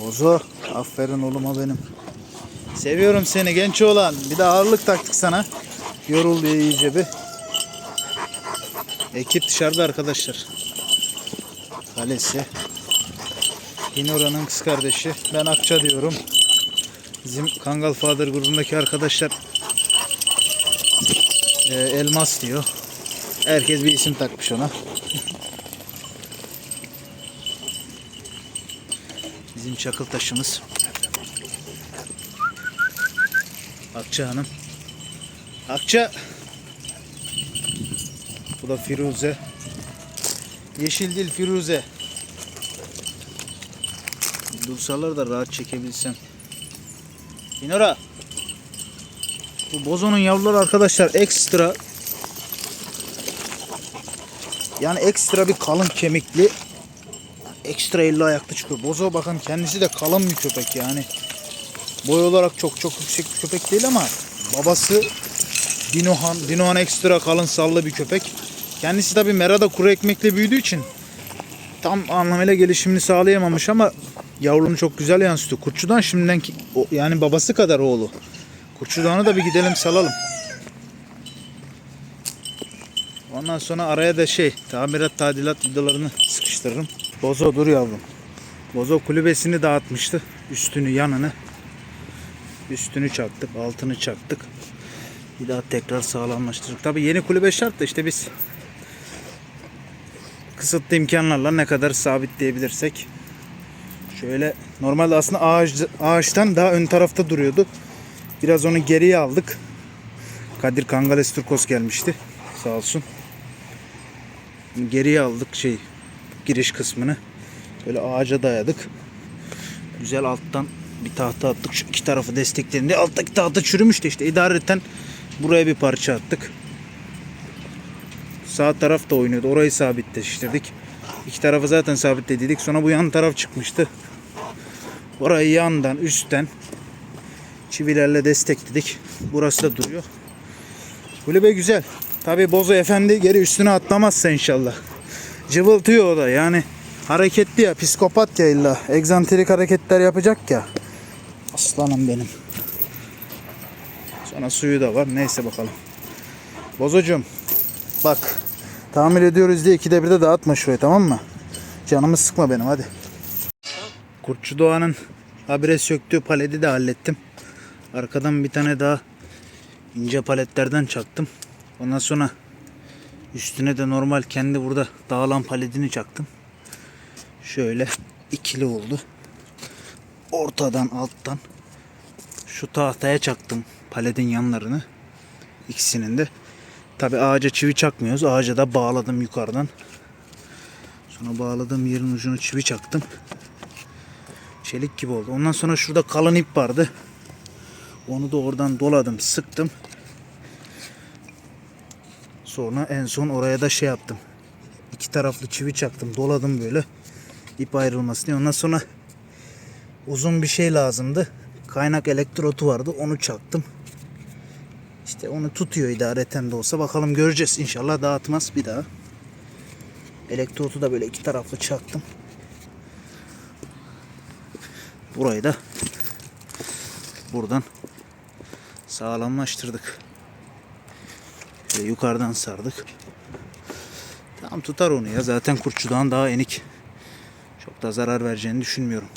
Bozo. Aferin oğluma benim. Seviyorum seni genç oğlan. Bir de ağırlık taktık sana. Yorul diye iyice bir. Ekip dışarıda arkadaşlar. Kalesi. Hinora'nın kız kardeşi. Ben Akça diyorum. Bizim Kangal Father grubundaki arkadaşlar e, Elmas diyor. Herkes bir isim takmış ona. Bizim çakıl taşımız. Akça Hanım. Akça. Bu da Firuze. Yeşil dil Firuze. Dursalar da rahat çekebilsem. Dinora. Bu bozonun yavruları arkadaşlar ekstra yani ekstra bir kalın kemikli ekstra elli ayaklı çıkıyor. Bozo bakın kendisi de kalın bir köpek yani. Boy olarak çok çok yüksek bir köpek değil ama babası Dinohan, Dinohan ekstra kalın sallı bir köpek. Kendisi tabi merada kuru ekmekle büyüdüğü için tam anlamıyla gelişimini sağlayamamış ama yavrunu çok güzel yansıtıyor. Kurtçudan şimdiden ki- yani babası kadar oğlu. Kurtçudan'ı da bir gidelim salalım. Ondan sonra araya da şey tamirat tadilat videolarını sıkıştırırım. Bozo dur yavrum. Bozo kulübesini dağıtmıştı. Üstünü yanını. Üstünü çaktık, altını çaktık. Bir daha tekrar sağlamlaştırdık. Tabi yeni kulübe şart da işte biz kısıtlı imkanlarla ne kadar sabitleyebilirsek. Şöyle normalde aslında ağaç, ağaçtan daha ön tarafta duruyordu. Biraz onu geriye aldık. Kadir Kangales Turkos gelmişti. Sağ olsun. Geriye aldık şey giriş kısmını. Böyle ağaca dayadık. Güzel alttan bir tahta attık. Şu iki tarafı desteklerinde. Alttaki tahta çürümüştü işte. İdareten buraya bir parça attık. Sağ taraf da oynuyordu. Orayı sabitleştirdik. İki tarafı zaten sabitledik. Sonra bu yan taraf çıkmıştı. Orayı yandan, üstten çivilerle destekledik. Burası da duruyor. Kulübe güzel. Tabi Bozo Efendi geri üstüne atlamazsa inşallah. Cıvıltıyor o da yani. Hareketli ya, psikopat ya illa. Egzantrik hareketler yapacak ya. Aslanım benim. Sonra suyu da var. Neyse bakalım. Bozocuğum. Bak. Tamir ediyoruz diye ikide bir de dağıtma şurayı tamam mı? Canımı sıkma benim hadi. Kurtçu Doğan'ın habire söktüğü paleti de hallettim. Arkadan bir tane daha ince paletlerden çaktım. Ondan sonra üstüne de normal kendi burada dağılan paletini çaktım. Şöyle ikili oldu. Ortadan alttan şu tahtaya çaktım paletin yanlarını. İkisinin de. Tabi ağaca çivi çakmıyoruz. Ağaca da bağladım yukarıdan. Sonra bağladığım yerin ucunu çivi çaktım. Çelik gibi oldu. Ondan sonra şurada kalın ip vardı. Onu da oradan doladım, sıktım. Sonra en son oraya da şey yaptım. İki taraflı çivi çaktım, doladım böyle. ip ayrılmasın diye. Ondan sonra uzun bir şey lazımdı. Kaynak elektrotu vardı, onu çaktım. İşte onu tutuyor idareten de olsa. Bakalım göreceğiz. İnşallah dağıtmaz bir daha. Elektrotu da böyle iki taraflı çaktım. Burayı da buradan sağlamlaştırdık. Şöyle yukarıdan sardık. Tam tutar onu ya. Zaten kurtçudan daha enik. Çok da zarar vereceğini düşünmüyorum.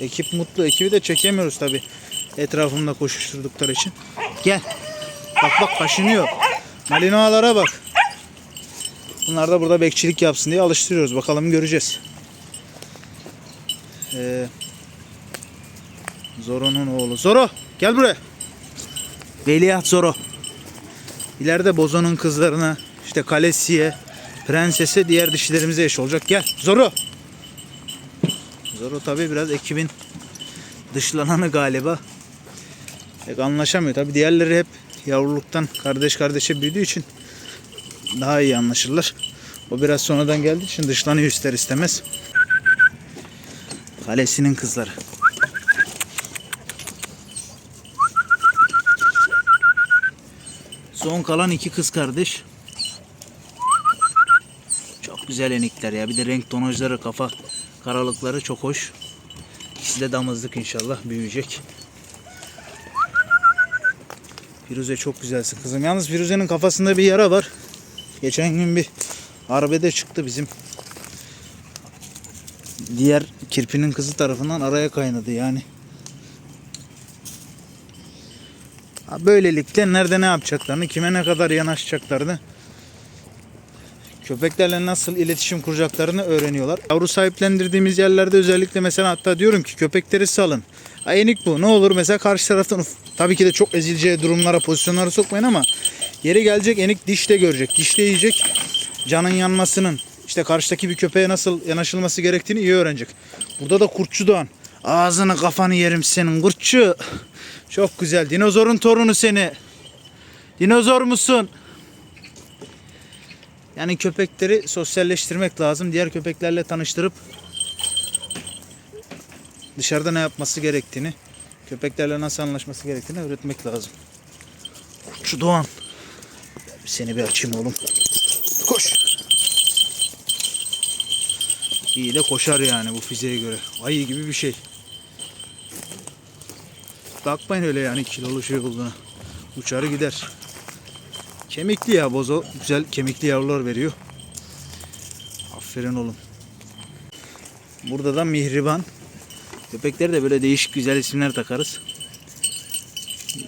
Ekip mutlu. Ekibi de çekemiyoruz tabi. Etrafımda koşuşturdukları için. Gel. Bak bak kaşınıyor. Malinoalara bak. Bunlar da burada bekçilik yapsın diye alıştırıyoruz. Bakalım göreceğiz. Ee, Zoro'nun oğlu. Zoro gel buraya. Veliaht Zoro. İleride Bozo'nun kızlarına işte Kalesi'ye, Prenses'e diğer dişilerimize eş olacak. Gel Zoro. Zoro tabi biraz ekibin dışlananı galiba. Pek anlaşamıyor. Tabi diğerleri hep yavruluktan kardeş kardeşe büyüdüğü için daha iyi anlaşırlar. O biraz sonradan geldiği için dışlanıyor ister istemez. Kalesinin kızları. Son kalan iki kız kardeş. Çok güzel enikler ya. Bir de renk tonajları kafa Karalıkları çok hoş. İkisi de damızlık inşallah büyüyecek. Firuze çok güzelsin kızım. Yalnız Firuze'nin kafasında bir yara var. Geçen gün bir arbede çıktı bizim. Diğer kirpinin kızı tarafından araya kaynadı yani. Böylelikle nerede ne yapacaklarını, kime ne kadar yanaşacaklarını, köpeklerle nasıl iletişim kuracaklarını öğreniyorlar. Yavru sahiplendirdiğimiz yerlerde özellikle mesela hatta diyorum ki köpekleri salın. Enik bu. Ne olur mesela karşı taraftan uf- tabii ki de çok ezileceği durumlara, pozisyonlara sokmayın ama yeri gelecek enik dişte görecek. Dişte yiyecek. Canın yanmasının işte karşıdaki bir köpeğe nasıl yanaşılması gerektiğini iyi öğrenecek. Burada da kurtçu doğan. Ağzını kafanı yerim senin kurtçu. Çok güzel. Dinozorun torunu seni. Dinozor musun? Yani köpekleri sosyalleştirmek lazım. Diğer köpeklerle tanıştırıp dışarıda ne yapması gerektiğini, köpeklerle nasıl anlaşması gerektiğini öğretmek lazım. Şu Doğan. Seni bir açayım oğlum. Koş. İyi de koşar yani bu fiziğe göre. Ayı gibi bir şey. Bakmayın öyle yani kilolu şey olduğuna. Uçarı gider. Kemikli ya bozo. Güzel kemikli yavrular veriyor. Aferin oğlum. Burada da mihriban. Köpekleri de böyle değişik güzel isimler takarız.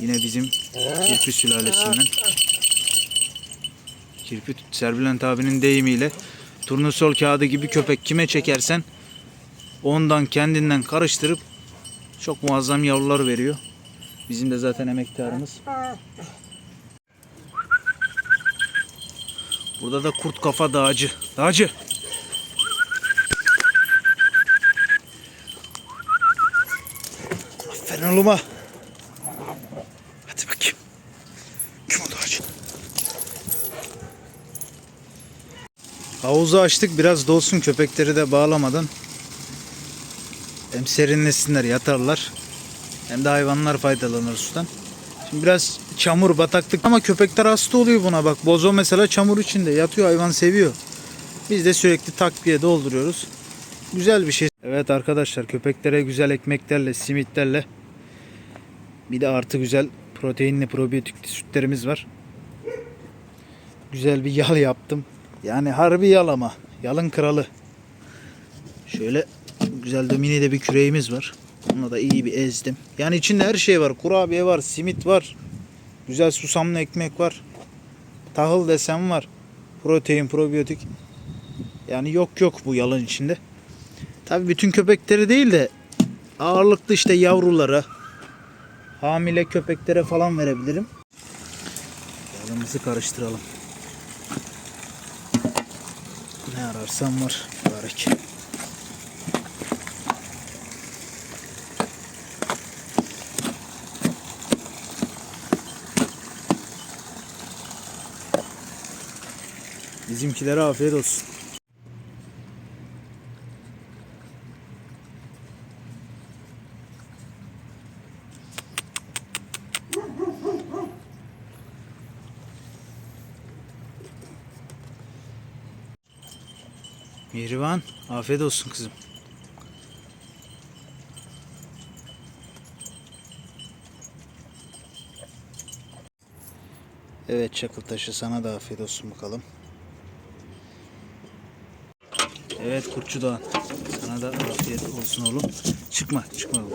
Yine bizim kirpi sülalesinden. Kirpi Serbülent abinin deyimiyle turnusol kağıdı gibi köpek kime çekersen ondan kendinden karıştırıp çok muazzam yavrular veriyor. Bizim de zaten emektarımız. Burada da kurt kafa dağcı. Dağcı. Aferin oğluma. Hadi bakayım. Kim o dağcı? Havuzu açtık biraz dolsun köpekleri de bağlamadan. Hem serinlesinler yatarlar. Hem de hayvanlar faydalanır sudan. Şimdi biraz çamur bataklık ama köpekler hasta oluyor buna bak. Bozo mesela çamur içinde yatıyor hayvan seviyor. Biz de sürekli takviye dolduruyoruz. Güzel bir şey. Evet arkadaşlar köpeklere güzel ekmeklerle, simitlerle bir de artı güzel proteinli probiyotikli sütlerimiz var. Güzel bir yal yaptım. Yani harbi yal ama. Yalın kralı. Şöyle güzel de mini de bir küreğimiz var. Onu da iyi bir ezdim. Yani içinde her şey var. Kurabiye var, simit var. Güzel susamlı ekmek var. Tahıl desem var. Protein, probiyotik. Yani yok yok bu yalın içinde. Tabii bütün köpekleri değil de ağırlıklı işte yavrulara, hamile köpeklere falan verebilirim. Yalımızı karıştıralım. Ne ararsam var. Mübarek. Bizimkilere afiyet olsun. Mihriban, afiyet olsun kızım. Evet çakıl taşı sana da afiyet olsun bakalım. Evet Kurtçu Doğan. Sana da afiyet olsun oğlum. Çıkma, çıkma oğlum.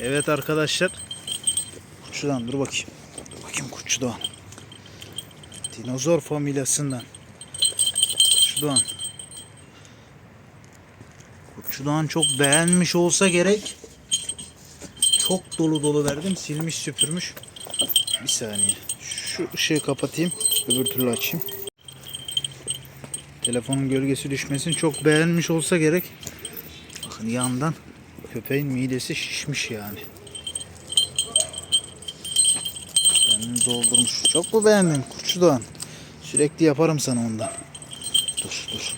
Evet arkadaşlar. Kurtçu Doğan dur bakayım. Dur bakayım Kurtçu Doğan. Dinozor familyasından. Kurtçu Doğan. Kurtçu Doğan çok beğenmiş olsa gerek. Çok dolu dolu verdim. Silmiş süpürmüş. Bir saniye. Şu ışığı kapatayım. Öbür türlü açayım. Telefonun gölgesi düşmesin. Çok beğenmiş olsa gerek. Bakın yandan köpeğin midesi şişmiş yani. Kendini doldurmuş. Çok mu beğendin Kurtçu Doğan? Sürekli yaparım sana ondan. Dur dur.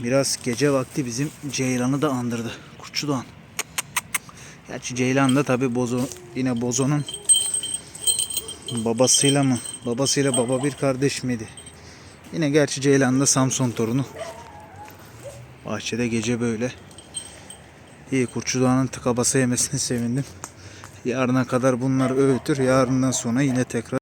Biraz gece vakti bizim Ceylan'ı da andırdı. Kurtçu Doğan. Gerçi Ceylan da tabi Bozo yine Bozo'nun babasıyla mı? Babasıyla baba bir kardeş miydi? Yine gerçi Ceylan da Samson torunu. Bahçede gece böyle. İyi Kurtçu Doğan'ın tıka basa yemesini sevindim. Yarına kadar bunlar öğütür. Yarından sonra yine tekrar